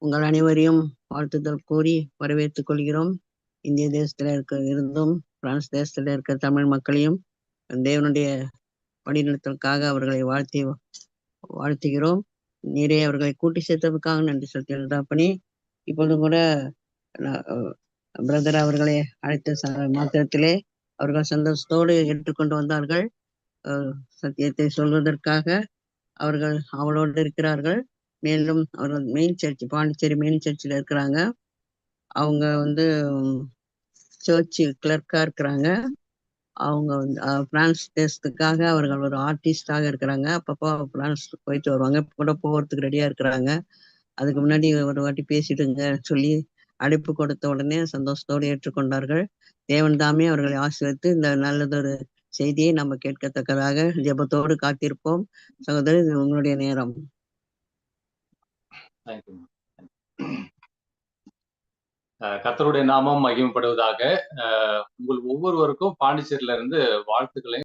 உங்கள் அனைவரையும் வாழ்த்துதல் கூறி வரவேற்றுக் கொள்கிறோம். இந்திய தேசத்துல இருக்க இருந்தும் பிரான்ஸ் தேசத்துல இருக்க தமிழ் மக்களையும் தேவனுடைய வழிநடத்தலுக்காக அவர்களை வாழ்த்தி வாழ்த்துகிறோம். நீரே அவர்களை கூட்டி சேர்த்ததுக்காக நன்றி செலுத்துகிறேன் பண்ணி இப்பொழுது கூட பிரதர் அவர்களை அழைத்த ச- மாத்திரத்திலே அவர்கள் சந்தோஷத்தோடு ஏற்றுக்கொண்டு வந்தார்கள். சத்தியத்தை சொல்வதற்காக அவர்கள் அவளோடு இருக்கிறார்கள். மேலும் அவர்கள் மெயின் சர்ச் பாண்டிச்சேரி மெயின் சர்ச்சில் இருக்கிறாங்க. அவங்க வந்து சர்ச் கிளர்க்காக இருக்கிறாங்க. அவங்க வந்து பிரான்ஸ் தேசத்துக்காக அவர்கள் ஒரு ஆர்டிஸ்டாக இருக்கிறாங்க. அப்பப்போ பிரான்ஸ் போயிட்டு வருவாங்க. கூட போகிறதுக்கு ரெடியாக இருக்கிறாங்க. அதுக்கு முன்னாடி ஒரு வாட்டி பேசிடுங்க சொல்லி அழைப்பு கொடுத்த உடனே சந்தோஷத்தோடு ஏற்றுக்கொண்டார்கள். தேவன் தாமே அவர்களை ஆசீர்வதித்து இந்த நல்லதொரு செய்தியை நம்ம கேட்கத்தக்கதாக ஜெபத்தோடு காத்திருப்போம். சகோதரி இது உங்களுடைய நேரம். தேங்க்யூ uh, கத்தருடைய நாமம் மகிமைப்படுவதாக uh, உங்கள் ஒவ்வொருவருக்கும் பாண்டிச்சேரியில இருந்து வாழ்த்துக்களை